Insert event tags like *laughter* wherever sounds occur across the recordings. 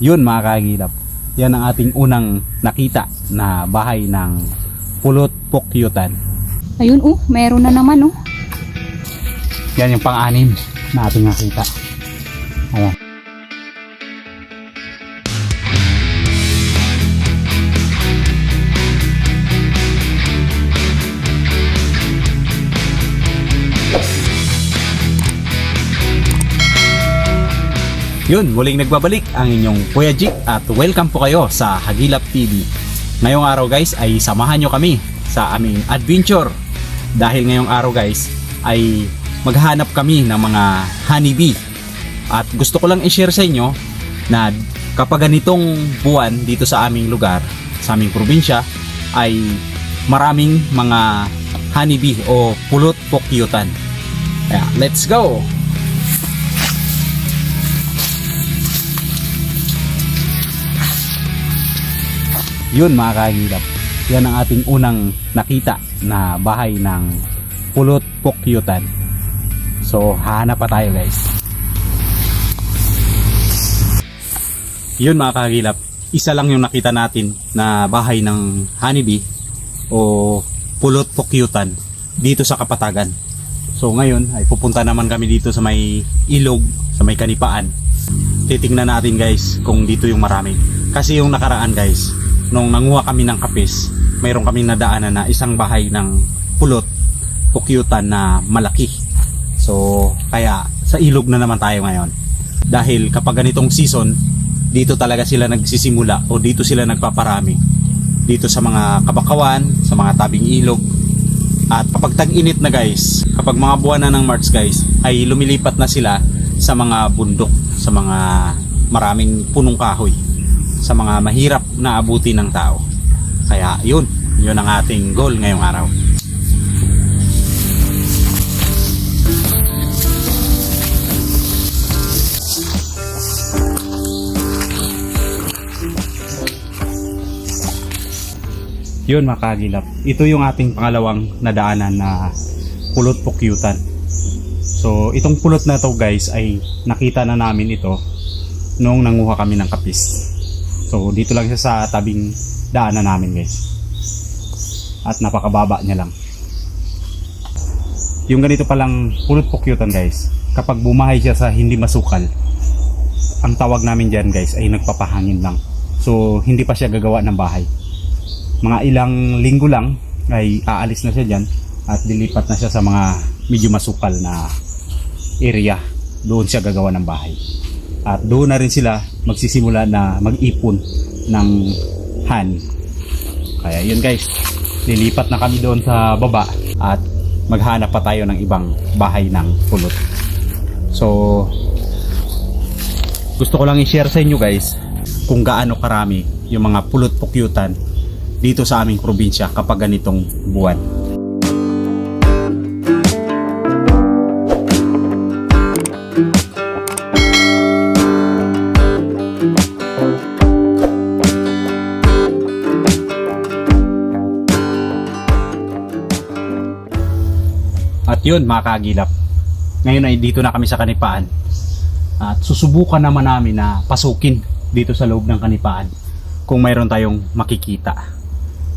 Yun mga kagilap. Yan ang ating unang nakita na bahay ng Pulot Pukyutan. Ayun oh, meron na naman oh. Yan yung pang-anim na ating nakita. Yun, muling nagbabalik ang inyong Kuya Jik at welcome po kayo sa Hagilap TV. Ngayong araw guys ay samahan nyo kami sa aming adventure. Dahil ngayong araw guys ay maghanap kami ng mga honeybee. At gusto ko lang i-share sa inyo na kapag ganitong buwan dito sa aming lugar, sa aming probinsya, ay maraming mga honeybee o pulot pokyutan. Kaya, let's go! Yun mga kahilap. Yan ang ating unang nakita na bahay ng pulot pokyutan. So, hahanap pa tayo guys. Yun mga kahilap. Isa lang yung nakita natin na bahay ng honeybee o pulot pokyutan dito sa Kapatagan. So ngayon ay pupunta naman kami dito sa may ilog, sa may kanipaan. Titingnan natin guys kung dito yung marami. Kasi yung nakaraan guys, nung nanguha kami ng kapis, mayroon kami nadaanan na isang bahay ng pulot, pukyutan na malaki. So, kaya sa ilog na naman tayo ngayon. Dahil kapag ganitong season, dito talaga sila nagsisimula o dito sila nagpaparami. Dito sa mga kabakawan, sa mga tabing ilog. At kapag tag-init na guys, kapag mga buwan na ng March guys, ay lumilipat na sila sa mga bundok, sa mga maraming punong kahoy sa mga mahirap na abuti ng tao. Kaya yun, yun ang ating goal ngayong araw. Yun makagilap. Ito yung ating pangalawang nadaanan na pulot pukyutan. So itong pulot na to guys ay nakita na namin ito nung nanguha kami ng kapis. So dito lang siya sa tabing daanan namin guys. At napakababa niya lang. Yung ganito palang pulot pukyutan guys, kapag bumahay siya sa hindi masukal, ang tawag namin dyan guys ay nagpapahangin lang. So hindi pa siya gagawa ng bahay. Mga ilang linggo lang ay aalis na siya dyan at dilipat na siya sa mga medyo masukal na area. Doon siya gagawa ng bahay. At doon na rin sila magsisimula na mag-ipon ng han. Kaya yun guys, lilipat na kami doon sa baba at maghanap pa tayo ng ibang bahay ng pulot. So, gusto ko lang i-share sa inyo guys kung gaano karami yung mga pulot pukyutan dito sa aming probinsya kapag ganitong buwan. At yun mga kagilap. Ngayon ay dito na kami sa Kanipaan. At susubukan naman namin na pasukin dito sa loob ng Kanipaan kung mayroon tayong makikita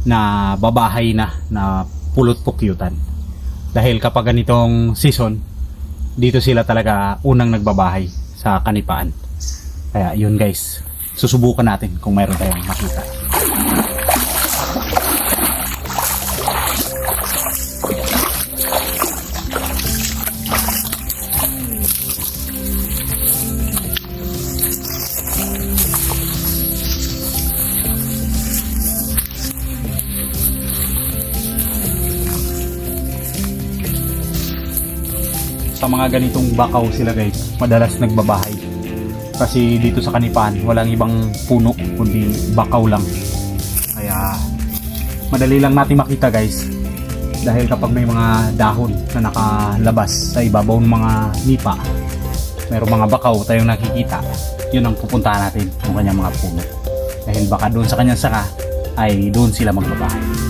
na babahay na na pulot pukyutan. Dahil kapag ganitong season, dito sila talaga unang nagbabahay sa Kanipaan. Kaya yun guys, susubukan natin kung mayroon tayong makita. Sa mga ganitong bakaw sila guys. Madalas nagbabahay. Kasi dito sa kanipan walang ibang puno kundi bakaw lang. Kaya madali lang natin makita guys. Dahil kapag may mga dahon na nakalabas sa ibabaw ng mga nipa mayroong mga bakaw tayong nakikita yun ang pupuntahan natin ng kanyang mga puno. Dahil baka doon sa kanyang saka ay doon sila magbabahay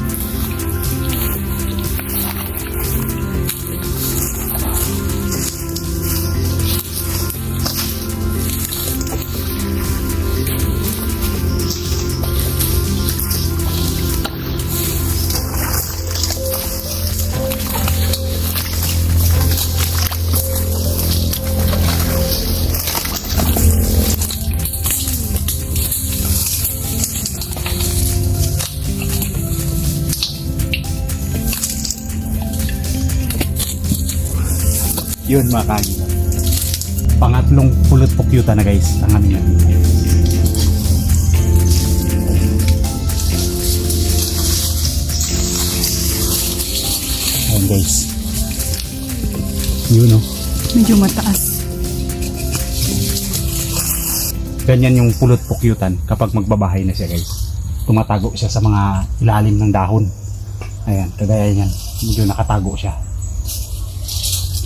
Yun mga kagilap. Pangatlong pulot pukyuta na guys ang aming nakita. Ayan guys. Yun oh. Medyo mataas. Ganyan yung pulot pukyutan kapag magbabahay na siya guys. Tumatago siya sa mga ilalim ng dahon. Ayan, kagaya niyan. Medyo nakatago siya.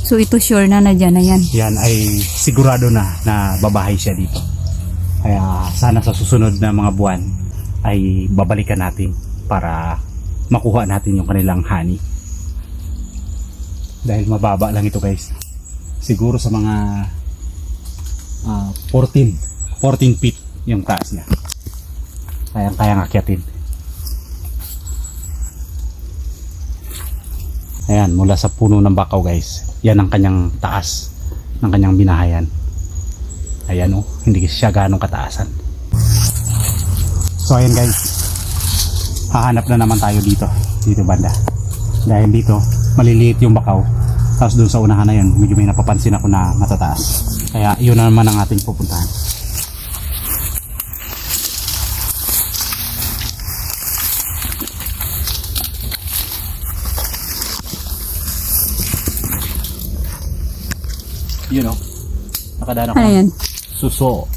So ito sure na na dyan na yan. Yan ay sigurado na na babahay siya dito. Kaya sana sa susunod na mga buwan ay babalikan natin para makuha natin yung kanilang honey. Dahil mababa lang ito guys. Siguro sa mga ah, 14 14 feet yung taas niya. Kaya kaya akyatin. Ayan, mula sa puno ng bakaw guys. Yan ang kanyang taas ng kanyang binahayan. Ayan oh, hindi siya ganong kataasan. So ayan guys. Hahanap na naman tayo dito. Dito banda. Dahil dito, maliliit yung bakaw. Tapos doon sa unahan na yun, medyo may napapansin ako na matataas. Kaya yun na naman ang ating pupuntahan. Yun oh. Nakadaan ako. Ano yan? Suso.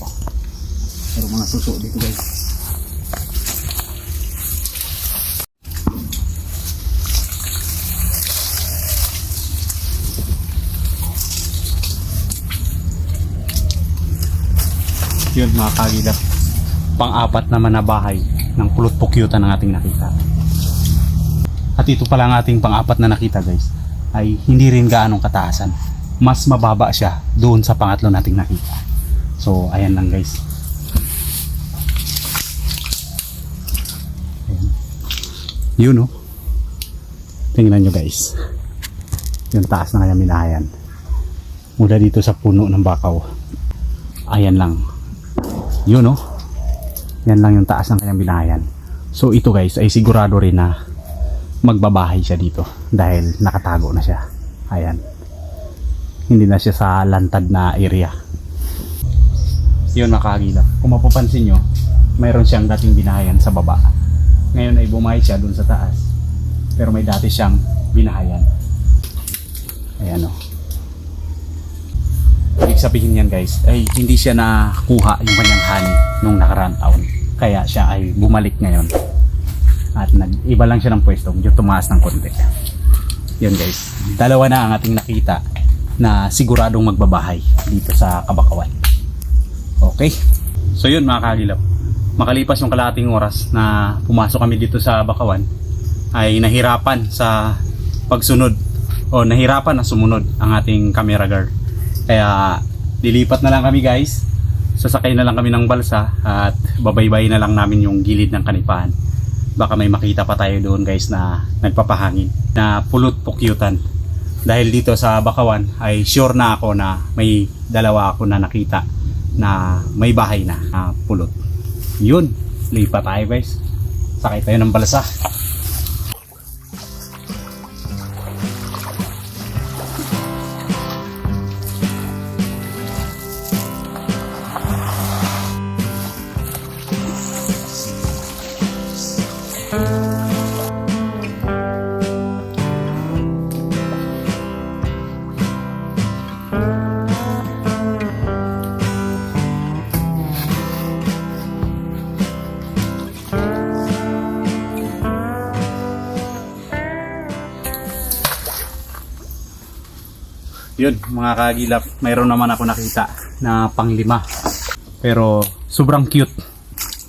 Pero mga suso dito guys. Yun mga kagilap. Pang-apat naman na bahay ng pulot pukyutan ng ating nakita. At ito pala ang ating pang-apat na nakita guys ay hindi rin gaanong kataasan. Mas mababa siya doon sa pangatlo nating nakita. So, ayan lang guys. Ayan. Yun oh. Tingnan nyo guys. Yung taas na kaya minahayan. Mula dito sa puno ng bakaw. Ayan lang. Yun oh. Yan lang yung taas ng kanyang binahayan. So ito guys ay sigurado rin na magbabahay siya dito dahil nakatago na siya. Ayan. Hindi na siya sa lantad na area. Yun makakagilap. Kung mapapansin nyo, mayroon siyang dating binahayan sa baba. Ngayon ay bumahay siya dun sa taas. Pero may dati siyang binahayan. Ayan o. Ibig sabihin yan guys, ay hindi siya nakuha yung kanyang honey nung nakaraang taon. Kaya siya ay bumalik ngayon. At nag-iba lang siya ng pwesto, medyo tumaas ng konti. Yun guys, dalawa na ang ating nakita na siguradong magbabahay dito sa Kabakawan. Okay. So yun mga kagilap. Makalipas yung kalating oras na pumasok kami dito sa Bakawan ay nahirapan sa pagsunod o nahirapan na sumunod ang ating camera guard. Kaya dilipat na lang kami guys. Sasakay na lang kami ng balsa at babaybay na lang namin yung gilid ng kanipahan. Baka may makita pa tayo doon guys na nagpapahangin na pulot pukyutan. Dahil dito sa Bakawan ay sure na ako na may dalawa ako na nakita na may bahay na na pulot. Yun, lipat tayo guys. Sakay tayo ng balsa. Yun, mga kagilap, mayroon naman ako nakita na panglima. Pero sobrang cute.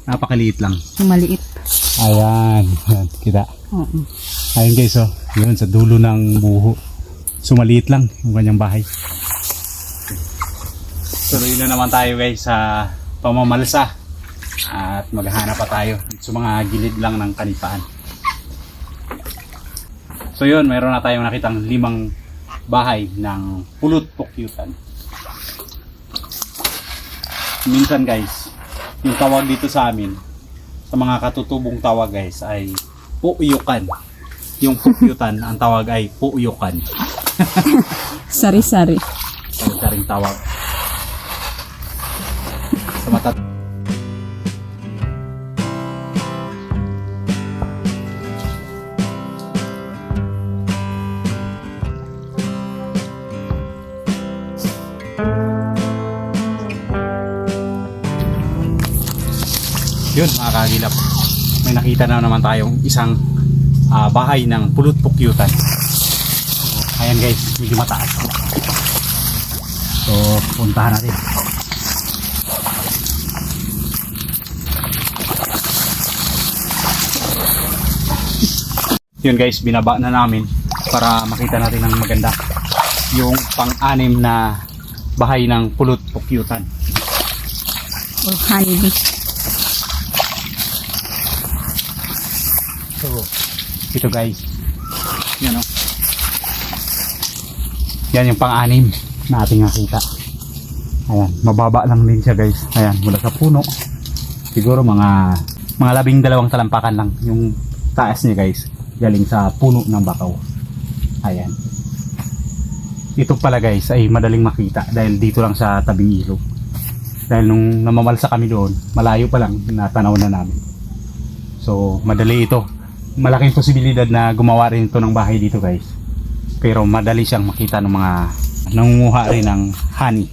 Napakaliit lang. Maliit. Ayan, yan, kita. Oo. Ayun guys, oh, yun sa dulo ng buho. Sumaliit lang yung kanyang bahay. Tuloy na naman tayo guys sa pamamalsa. At maghahanap pa tayo sa mga gilid lang ng kanipaan. So yun, mayroon na tayong nakitang limang bahay ng pulot pukyutan. Minsan guys, yung tawag dito sa amin, sa mga katutubong tawag guys ay puuyukan. Yung pukyutan, ang tawag ay puuyukan. *laughs* Sari-sari. Sari-saring tawag. Sa mata. Yun mga kagilap. May nakita na naman tayong isang ah, bahay ng pulot pukyutan. Ayan guys, medyo mataas. So, puntahan natin. Yun guys, binaba na namin para makita natin ng maganda yung pang-anim na bahay ng pulot pukyutan. Or honeybee. So, ito guys. Yan o. Yan yung pang-anim na ating nakita. Ayan, mababa lang din siya guys. Ayan, mula sa puno. Siguro mga mga labing dalawang talampakan lang yung taas niya guys. Galing sa puno ng bakaw. Ayan. Ito pala guys ay madaling makita dahil dito lang sa tabing ilog. Dahil nung namamalsa kami doon, malayo pa lang natanaw na namin. So, madali ito. Malaking posibilidad na gumawa rin ito ng bahay dito guys. Pero madali siyang makita ng mga nangunguha rin ng honey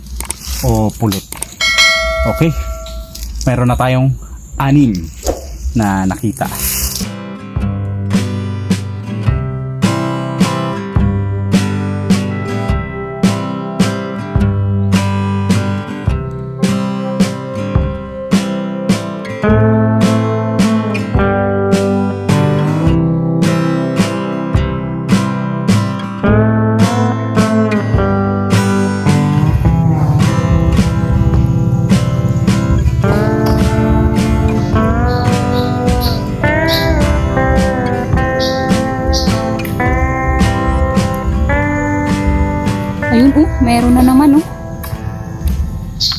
o pulot. Okay. Meron na tayong anim na nakita.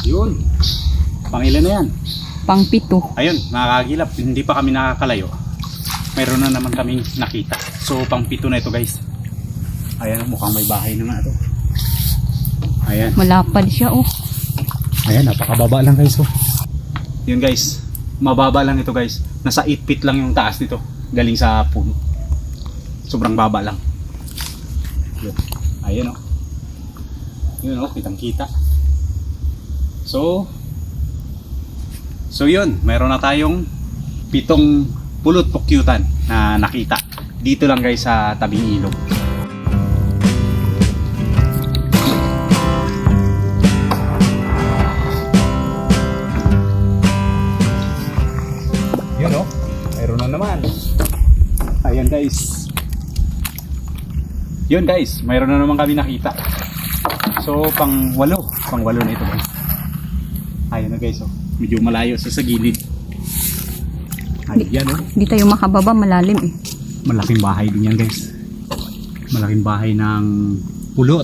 Yun. Pangilan na yan. Pang pito. Ayun, mga kagilap, hindi pa kami nakakalayo. Meron na naman kaming nakita. So, pang pito na ito guys. Ayan, mukhang may bahay na nga ito. Ayan. Malapad siya oh. Ayan, napakababa lang guys. Oh. Yun guys, mababa lang ito guys. Nasa 8 feet lang yung taas nito. Galing sa puno. Sobrang baba lang. Yun. Ayan oh. Yun oh, kitang kita. So, so yun, meron na tayong pitong pulot pukyutan na nakita. Dito lang guys sa tabing ilog. Yun oh, mayroon na naman. Ayan guys. Yun guys, mayroon na naman kami nakita. So pang walo, pang walo na ito guys. Na guys oh, medyo malayo sa sa gilid. Ayan oh, Hindi tayo makababa, malalim eh. malaking bahay din yan guys. Malaking bahay ng pulot.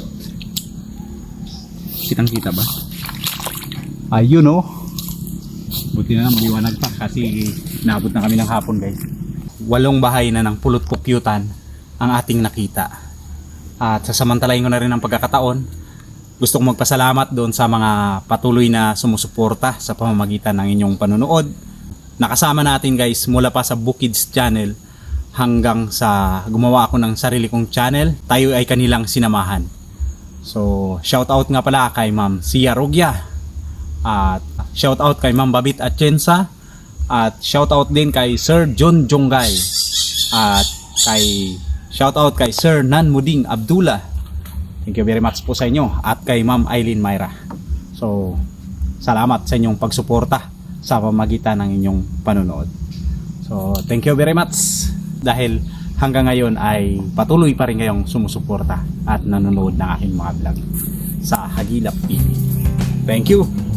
Kitang kita ba? Ayun oh. Buti na lang maliwanag pa kasi naabot na kami ng hapon guys. Walong bahay na ng pulot kukyutan ang ating nakita. At sasamantalayin ko na rin ang pagkakataon. Gusto kong magpasalamat doon sa mga patuloy na sumusuporta sa pamamagitan ng inyong panunood. Nakasama natin guys mula pa sa Bukids channel hanggang sa gumawa ako ng sarili kong channel. Tayo ay kanilang sinamahan. So, shout out nga pala kay Ma'am Sia Rugya. At shout out kay Ma'am Babit Atienza. At shout out din kay Sir John Jongay. At kay shout out kay Sir Nan Muding Abdullah. Thank you very much po sa inyo. At kay Ma'am Eileen Myra. So, salamat sa inyong pagsuporta sa pamagitan ng inyong panonood. So, thank you very much dahil hanggang ngayon ay patuloy pa rin kayong sumusuporta at nanonood ng aking mga vlog sa Hagilap TV. Thank you!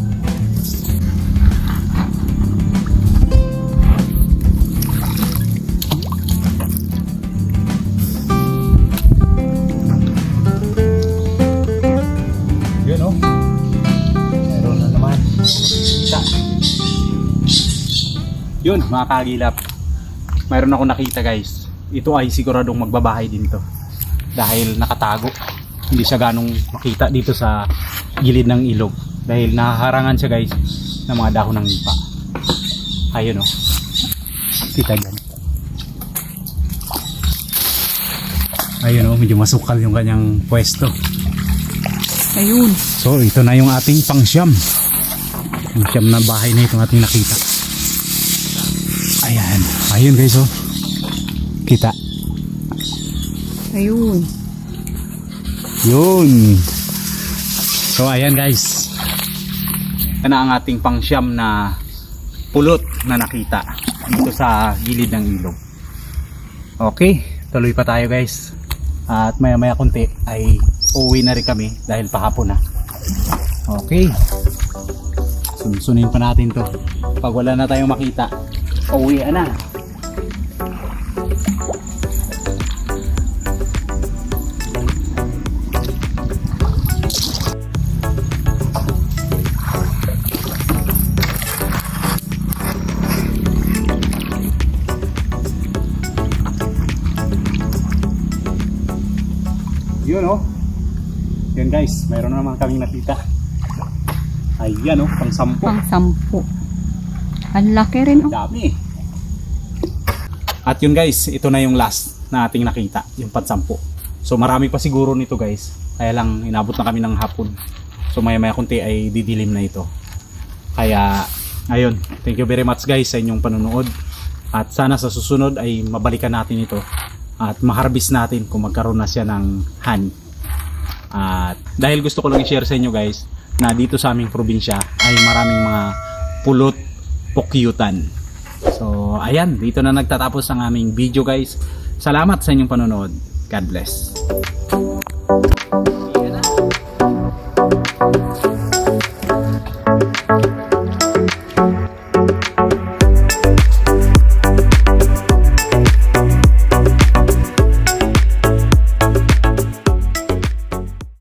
Yun, mga kagilap. Mayroon ako nakita guys. Ito ay siguradong magbabahay din to. Dahil nakatago. hindi siya ganong makita dito sa gilid ng ilog dahil nahaharangan siya guys ng mga dahon ng nipa ayun oh kita dyan ayun oh medyo masukal yung kanyang pwesto Ayun. so ito na yung ating pangsyam ang siyam na bahay na itong ating nakita ayan ayun guys oh kita Ayun. Yun. So ayan guys. Yan na ang ating pangsyam na pulot na nakita dito sa gilid ng ilog. Okay, tuloy pa tayo guys. At maya maya konti ay uuwi na rin kami dahil pahapon na. Okay. Sunsunin pa natin to. Pag wala na tayong makita, uuwi na. Yun oh. Yun guys, mayroon na naman kaming nakita. Ayan oh, pang sampo. Pang sampu. Ang laki rin oh. Dami. At yun guys, ito na yung last na ating nakita, yung pansampo. So marami pa siguro nito guys. Kaya lang inabot na kami ng hapon. So maya maya kunti ay didilim na ito. Kaya ayun, thank you very much guys sa inyong panonood. At sana sa susunod ay mabalikan natin ito at maharbis natin kung magkaroon na siya ng honey. At dahil gusto ko lang i-share sa inyo guys na dito sa aming probinsya ay maraming mga pulot pokyutan. So ayan, dito na nagtatapos ang aming video guys. Salamat sa inyong panonood. God bless.